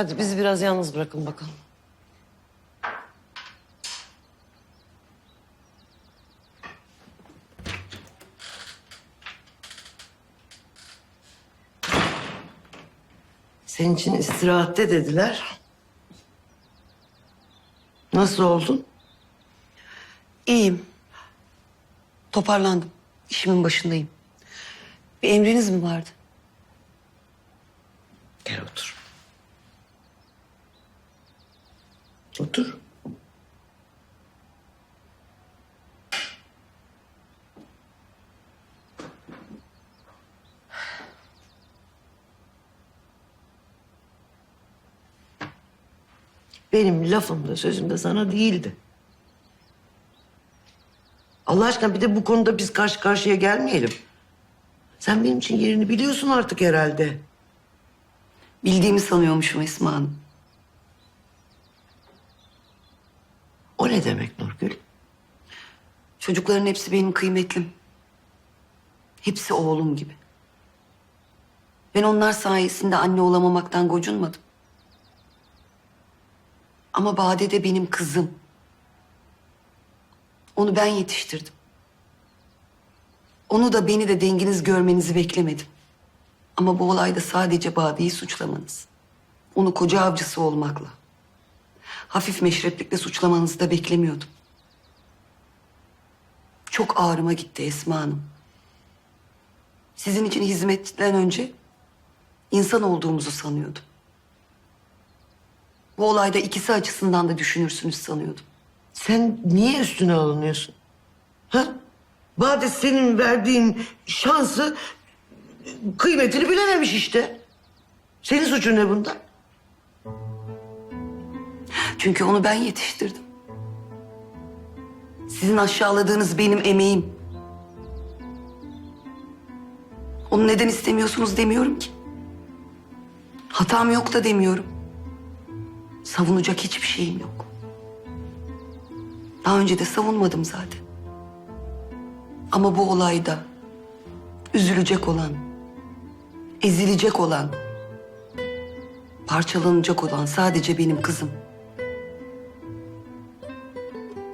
Hadi bizi biraz yalnız bırakın bakalım. Senin için istirahatte dediler. Nasıl oldun? İyiyim. Toparlandım. İşimin başındayım. Bir emriniz mi vardı? Gel otur. Otur. Benim lafım da sözüm de sana değildi. Allah aşkına bir de bu konuda biz karşı karşıya gelmeyelim. Sen benim için yerini biliyorsun artık herhalde. Bildiğimi sanıyormuşum Esma Hanım. Demek Nurgül? Çocukların hepsi benim kıymetlim. Hepsi oğlum gibi. Ben onlar sayesinde anne olamamaktan gocunmadım. Ama Bade de benim kızım. Onu ben yetiştirdim. Onu da beni de denginiz görmenizi beklemedim. Ama bu olayda sadece Bade'yi suçlamanız. Onu koca avcısı olmakla. Hafif meşreplikle suçlamanızı da beklemiyordum. Çok ağrıma gitti Esma Hanım. Sizin için hizmetten önce insan olduğumuzu sanıyordum. Bu olayda ikisi açısından da düşünürsünüz sanıyordum. Sen niye üstüne alınıyorsun? Ha? Bade senin verdiğin şansı kıymetini bilememiş işte. Senin suçun ne bunda? Çünkü onu ben yetiştirdim. Sizin aşağıladığınız benim emeğim. Onu neden istemiyorsunuz demiyorum ki. Hatam yok da demiyorum. Savunacak hiçbir şeyim yok. Daha önce de savunmadım zaten. Ama bu olayda üzülecek olan, ezilecek olan, parçalanacak olan sadece benim kızım.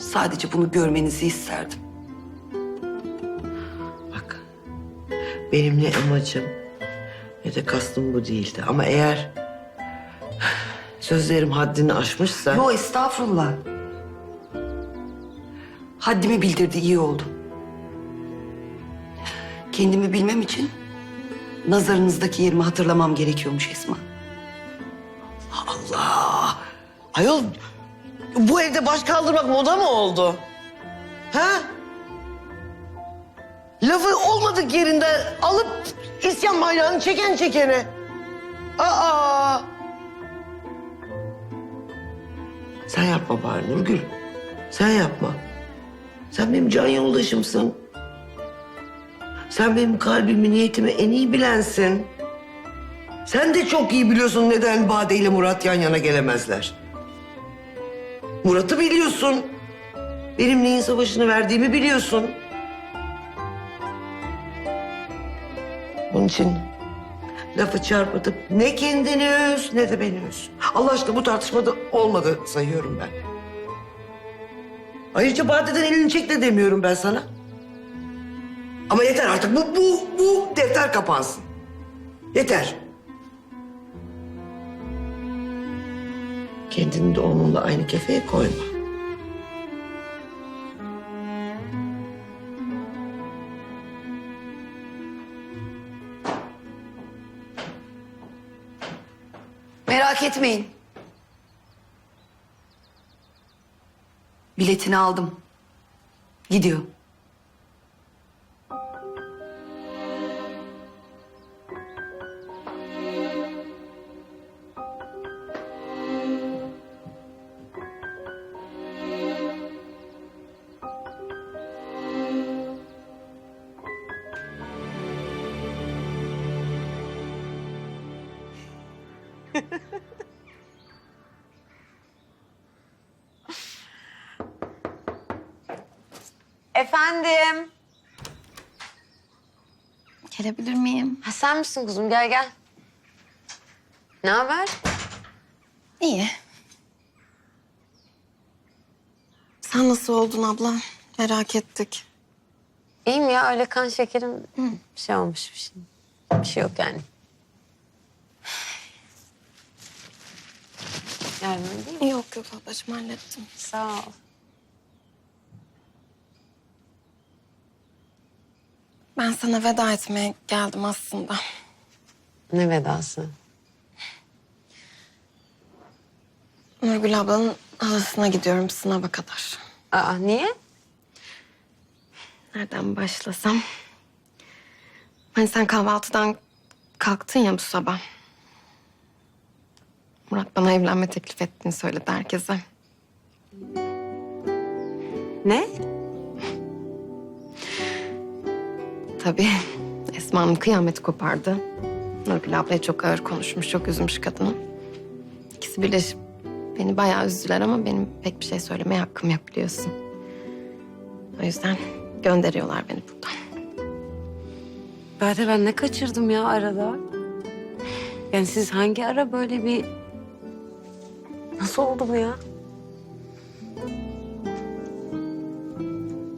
Sadece bunu görmenizi isterdim. Bak benim ne amacım ne de kastım bu değildi. Ama eğer sözlerim haddini aşmışsa... Yo estağfurullah. Haddimi bildirdi iyi oldu. Kendimi bilmem için nazarınızdaki yerimi hatırlamam gerekiyormuş Esma. Allah! Ayol bu evde baş kaldırmak moda mı oldu? Ha? Lafı olmadık yerinde alıp isyan bayrağını çeken çekene. Aa! Sen yapma bari Nurgül. Sen yapma. Sen benim can yoldaşımsın. Sen benim kalbimi, niyetimi en iyi bilensin. Sen de çok iyi biliyorsun neden Bade ile Murat yan yana gelemezler. Murat'ı biliyorsun. Benim neyin savaşını verdiğimi biliyorsun. Bunun için lafı çarpıtıp ne kendini üz ne de beni üz. Allah aşkına bu tartışmada olmadı sayıyorum ben. Ayrıca Bade'den elini çek de demiyorum ben sana. Ama yeter artık bu, bu, bu defter kapansın. Yeter. Kendini de onunla aynı kefeye koyma. Merak etmeyin. Biletini aldım. Gidiyor. Efendim. Gelebilir miyim? Ha sen misin kuzum? Gel gel. Ne haber? İyi. Sen nasıl oldun abla? Merak ettik. İyiyim ya öyle kan şekerim bir şey olmuş bir şey. Bir şey yok yani. Yardım edeyim mi? Yok yok ablacığım hallettim. Sağ ol. Ben sana veda etmeye geldim aslında. Ne vedası? Nurgül ablanın halasına gidiyorum sınava kadar. Aa niye? Nereden başlasam? Hani sen kahvaltıdan kalktın ya bu sabah. Murat bana evlenme teklif ettiğini söyledi herkese. Ne? Tabii Esma'nın kıyameti kopardı. Nurgül ablaya çok ağır konuşmuş, çok üzmüş kadını. İkisi birleşip beni bayağı üzdüler ama benim pek bir şey söylemeye hakkım yok biliyorsun. O yüzden gönderiyorlar beni buradan. Bade ben ne kaçırdım ya arada? Yani siz hangi ara böyle bir... Nasıl oldu bu ya?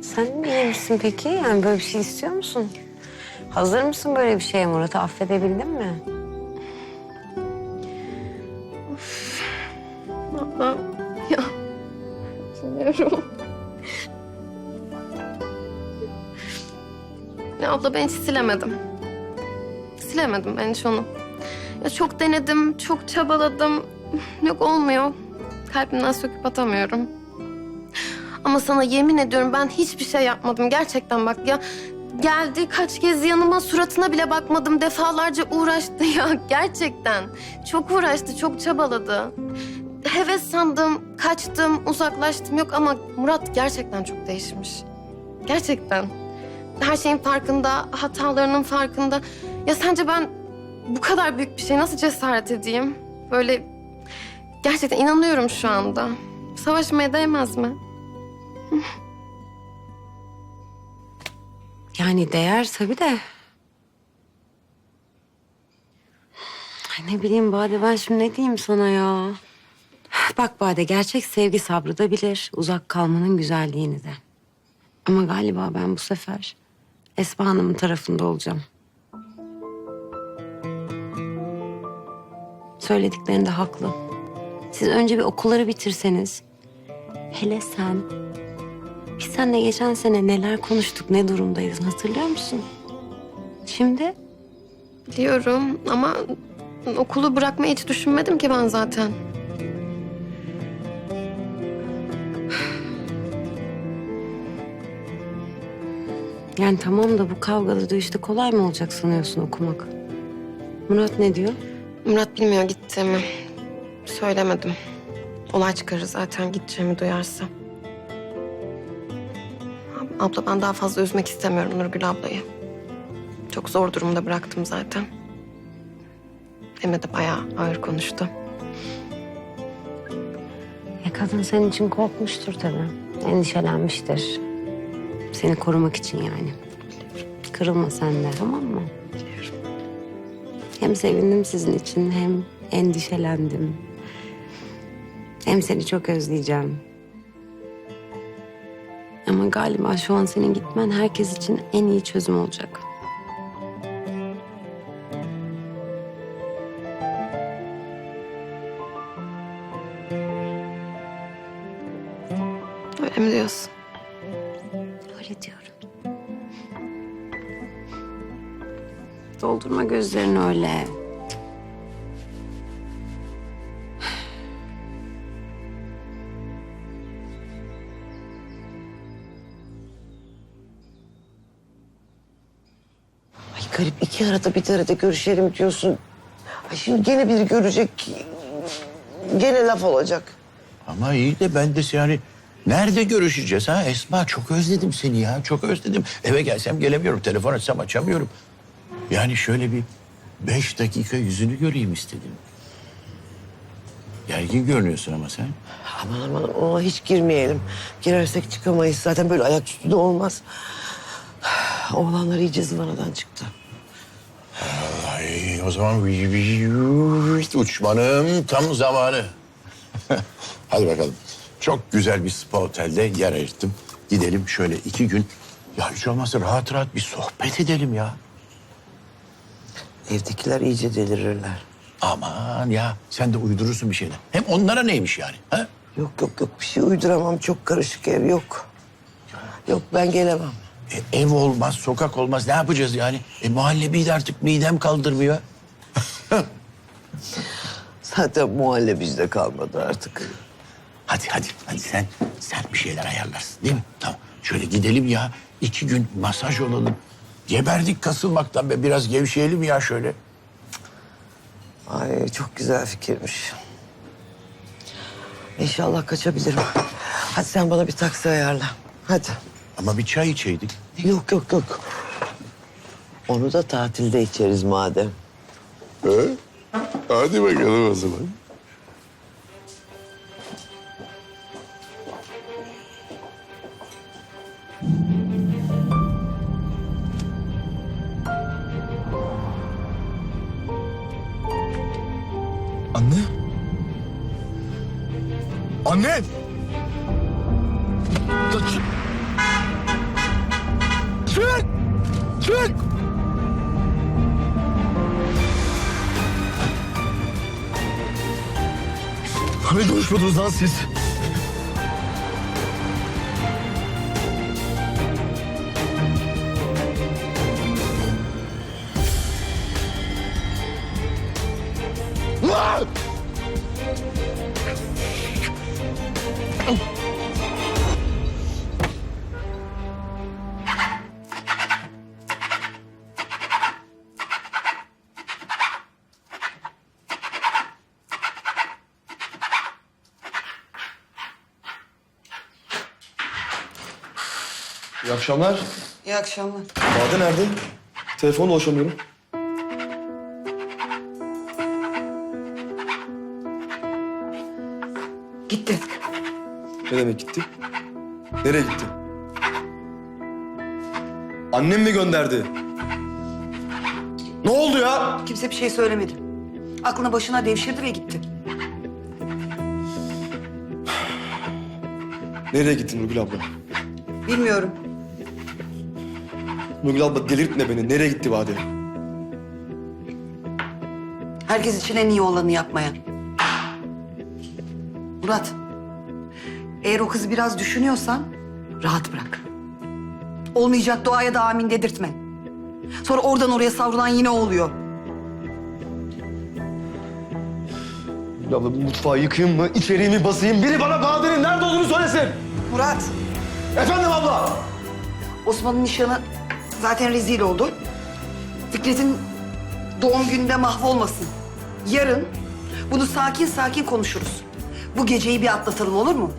Sen iyi misin peki? Yani böyle bir şey istiyor musun? Hazır mısın böyle bir şeye Murat'ı affedebildin mi? Abla ya bilmiyorum. Ya abla ben hiç silemedim. Silemedim ben hiç onu. Ya çok denedim, çok çabaladım. Yok olmuyor. Kalbimden söküp atamıyorum. Ama sana yemin ediyorum ben hiçbir şey yapmadım. Gerçekten bak ya geldi kaç kez yanıma suratına bile bakmadım. Defalarca uğraştı ya gerçekten. Çok uğraştı, çok çabaladı. Heves sandım, kaçtım, uzaklaştım. Yok ama Murat gerçekten çok değişmiş. Gerçekten. Her şeyin farkında, hatalarının farkında. Ya sence ben bu kadar büyük bir şey nasıl cesaret edeyim? Böyle gerçekten inanıyorum şu anda. Savaşmaya değmez mi? Yani değer tabii de. Ay ne bileyim Bade ben şimdi ne diyeyim sana ya. Bak Bade gerçek sevgi sabrı da bilir. Uzak kalmanın güzelliğini de. Ama galiba ben bu sefer Esma Hanım'ın tarafında olacağım. Söylediklerinde haklı. Siz önce bir okulları bitirseniz. Hele sen. Biz seninle geçen sene neler konuştuk, ne durumdayız hatırlıyor musun? Şimdi Biliyorum ama okulu bırakmayı hiç düşünmedim ki ben zaten. yani tamam da bu kavgalı dövüşte kolay mı olacak sanıyorsun okumak? Murat ne diyor? Murat bilmiyor gittiğimi. Söylemedim. Olay çıkarır zaten gideceğimi duyarsa. Ab- Abla ben daha fazla üzmek istemiyorum Nurgül ablayı. Çok zor durumda bıraktım zaten. Emre de bayağı ağır konuştu. Ya kadın senin için korkmuştur tabii. Endişelenmiştir. Seni korumak için yani. Kırılma sen de tamam mı? Hem sevindim sizin için hem endişelendim. Hem seni çok özleyeceğim. Ama galiba şu an senin gitmen herkes için en iyi çözüm olacak. Öyle mi diyorsun? Öyle diyorum. Doldurma gözlerini öyle. İki arada bir arada görüşelim diyorsun. Ay şimdi gene biri görecek. Gene laf olacak. Ama iyi de ben de yani nerede görüşeceğiz ha Esma? Çok özledim seni ya çok özledim. Eve gelsem gelemiyorum. Telefon açsam açamıyorum. Yani şöyle bir beş dakika yüzünü göreyim istedim. Gergin görünüyorsun ama sen. Aman aman ona hiç girmeyelim. Girersek çıkamayız. Zaten böyle ayaküstü de olmaz. Oğlanlar iyice zıvanadan çıktı. Ay o zaman uçmanın tam zamanı. Hadi bakalım. Çok güzel bir spa otelde yer ayırttım. Gidelim şöyle iki gün. Ya hiç olmazsa rahat rahat bir sohbet edelim ya. Evdekiler iyice delirirler. Aman ya sen de uydurursun bir şeyler. Hem onlara neymiş yani? Ha? Yok yok yok bir şey uyduramam. Çok karışık ev yok. Yok ben gelemem. E, ev olmaz, sokak olmaz. Ne yapacağız yani? E, muhallebi de artık midem kaldırmıyor. Zaten muhalle bizde kalmadı artık. Hadi hadi hadi sen sen bir şeyler ayarlarsın değil mi? Tamam. Şöyle gidelim ya. iki gün masaj olalım. Geberdik kasılmaktan be. Biraz gevşeyelim ya şöyle. Ay çok güzel fikirmiş. İnşallah kaçabilirim. Hadi sen bana bir taksi ayarla. Hadi. Ama bir çay içeydik. Yok yok yok. Onu da tatilde içeriz madem. Hadi bakalım o zaman. Hani konuşmadınız lan siz? Akşamlar. İyi akşamlar. Bade nerede? Telefonla ulaşamıyorum. Gitti. Ne demek gitti? Nereye gitti? Annem mi gönderdi? Ne oldu ya? Kimse bir şey söylemedi. Aklına başına devşirdi ve gitti. Nereye gitti Nurgül abla? Bilmiyorum. Nurgül abla delirtme beni. Nereye gitti Bade? Herkes için en iyi olanı yapmaya. Murat, eğer o kızı biraz düşünüyorsan rahat bırak. Olmayacak duaya da amin dedirtme. Sonra oradan oraya savrulan yine o oluyor. Nurgül abla bu mutfağı yıkayayım mı? İçeriği mi basayım? Biri bana Bade'nin nerede olduğunu söylesin. Murat, Efendim abla. Osman'ın nişanı zaten rezil oldu. Fikret'in doğum gününde mahvolmasın. Yarın bunu sakin sakin konuşuruz. Bu geceyi bir atlatalım olur mu?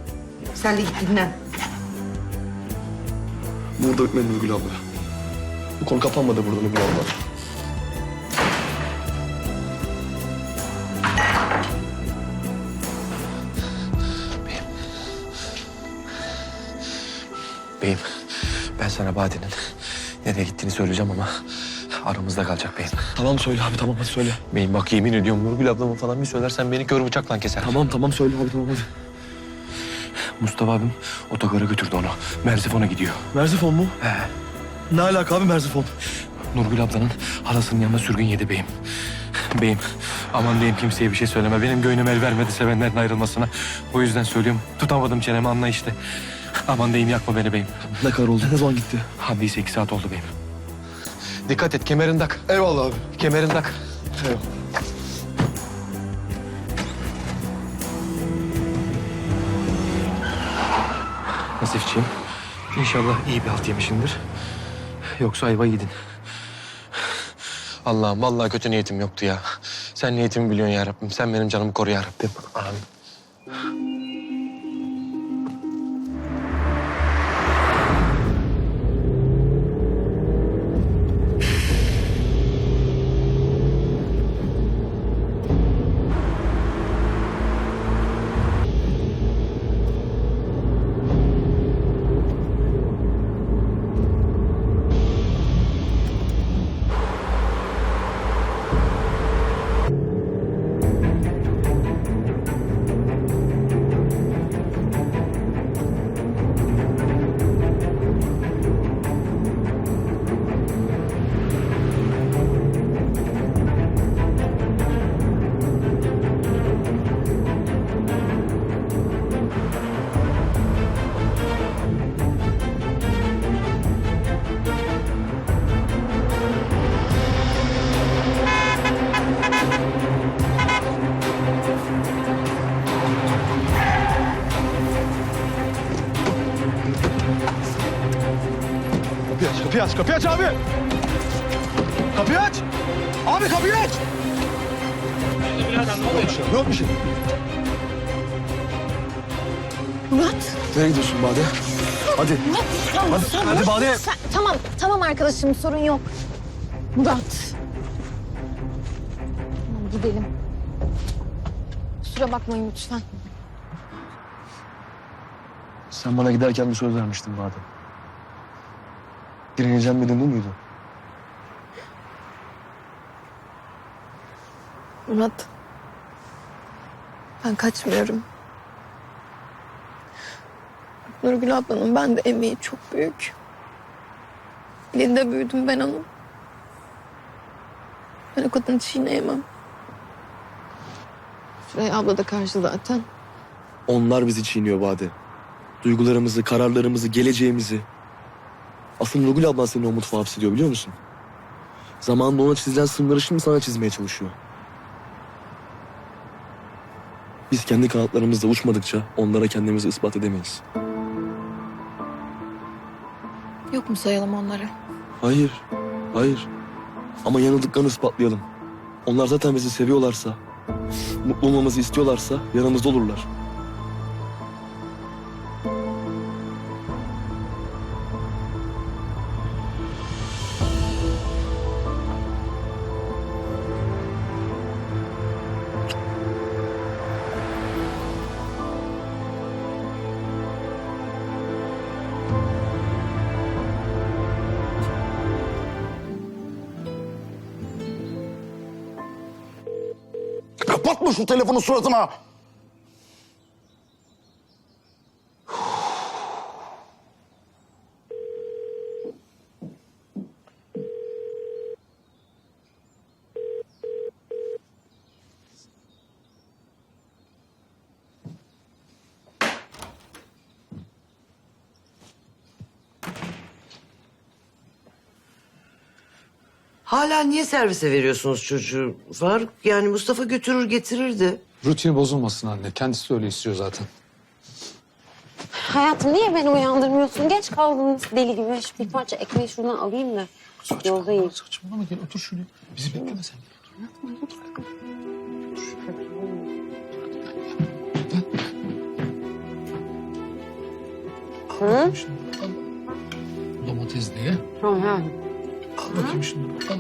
Sen de git dinlen. Burada öpme Nurgül abla. Bu konu kapanmadı burada Nurgül abla. Beyim, ben sana Bade'nin nereye gittiğini söyleyeceğim ama aramızda kalacak beyim. Tamam söyle abi tamam hadi söyle. Beyim bak yemin ediyorum Nurgül ablamı falan bir söylersen beni kör bıçakla keser. Tamam tamam söyle abi tamam hadi. Mustafa abim otogara götürdü onu. Merzifon'a gidiyor. Merzifon mu? He. Ne alaka abi Merzifon? Nurgül ablanın halasının yanında sürgün yedi beyim. Beyim aman diyeyim kimseye bir şey söyleme. Benim gönlüm el vermedi sevenlerin ayrılmasına. O yüzden söylüyorum tutamadım çenemi anla işte. Aman diyeyim yakma beni beyim. Ne kadar oldu? Ne zaman gitti? Hadise iki saat oldu beyim. Dikkat et kemerini tak. Eyvallah abi. Kemerini tak. Eyvallah. Nasifçiğim inşallah iyi bir halt yemişindir. Yoksa ayva yedin. Allah'ım vallahi kötü niyetim yoktu ya. Sen niyetimi biliyorsun ya Rabbim. Sen benim canımı koru ya Rabbim. Amin. Kapıyı aç, kapıyı aç, kapıyı aç abi! Kapıyı aç! Abi kapıyı aç! Yok bir şey. Murat. Nereye gidiyorsun Bade? Hadi. Tamam, Hadi, tamam. hadi Bade. Sen- tamam, tamam arkadaşım sorun yok. Murat. Tamam gidelim. Kusura bakmayın lütfen. Sen bana giderken bir söz vermiştin Bade. Direneceğim dedin değil miydi? Murat. Ben kaçmıyorum. Nurgül ablanın bende emeği çok büyük. Elinde büyüdüm ben onun. Ben o kadını çiğneyemem. Süreyya abla da karşı zaten. Onlar bizi çiğniyor Bade. Duygularımızı, kararlarımızı, geleceğimizi. Asıl Nurgül ablan seni o mutfağa hapsediyor biliyor musun? Zamanında ona çizilen sınırları şimdi sana çizmeye çalışıyor. Biz kendi kanatlarımızla uçmadıkça onlara kendimizi ispat edemeyiz. Yok mu sayalım onları? Hayır, hayır. Ama yanıldıklarını ispatlayalım. Onlar zaten bizi seviyorlarsa, mutlu olmamızı istiyorlarsa yanımızda olurlar. Şu telefonu suratına. Hala niye servise veriyorsunuz çocuğu? Faruk yani Mustafa götürür getirirdi. Rutini bozulmasın anne. Kendisi öyle istiyor zaten. Hayatım niye beni uyandırmıyorsun? Geç kaldın deli gibi. Şu bir parça ekmeği şuradan alayım da. Yolda yiyeyim. Saçmalama gel otur şuraya. Bizi bekleme sen. Hı? Şunu al. Domates diye. Tamam. Al bakayım şunu. Al.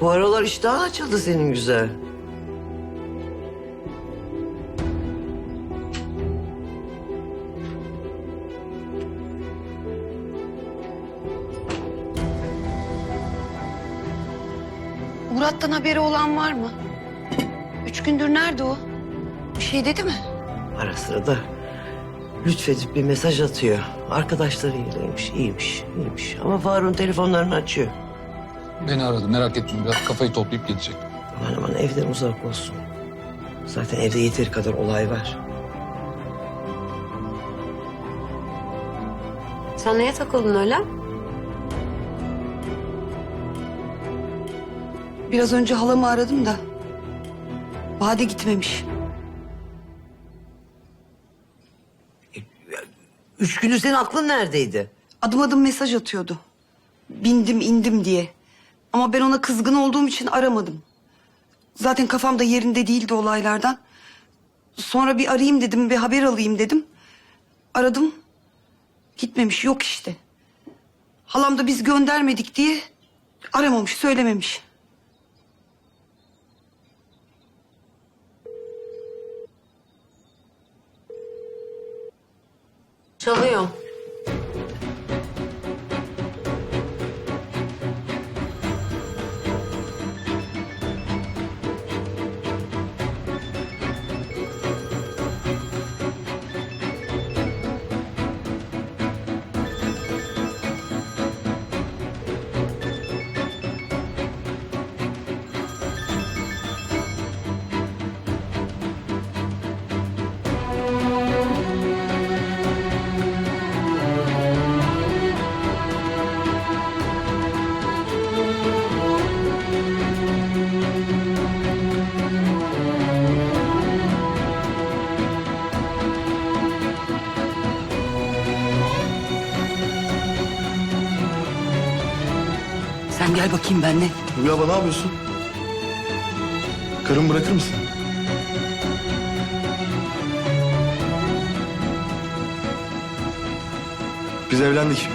Bu aralar iştahın açıldı senin güzel. Murat'tan haberi olan var mı? Üç gündür nerede o? Bir şey dedi mi? Ara sıra da lütfedip bir mesaj atıyor. Arkadaşlarıylaymış, iyiymiş, iyiymiş. Ama Faruk'un telefonlarını açıyor. Beni aradı merak ettim. Biraz kafayı toplayıp gelecek. Aman aman evden uzak olsun. Zaten evde yeteri kadar olay var. Sen neye takıldın öyle? Biraz önce halamı aradım da. Bade gitmemiş. Üç gündür senin aklın neredeydi? Adım adım mesaj atıyordu. Bindim indim diye. Ama ben ona kızgın olduğum için aramadım. Zaten kafam da yerinde değildi olaylardan. Sonra bir arayayım dedim, bir haber alayım dedim. Aradım. Gitmemiş, yok işte. Halam da biz göndermedik diye aramamış, söylememiş. Gel bakayım benimle. Nurgül abla ne yapıyorsun? Karımı bırakır mısın? Biz evlendik.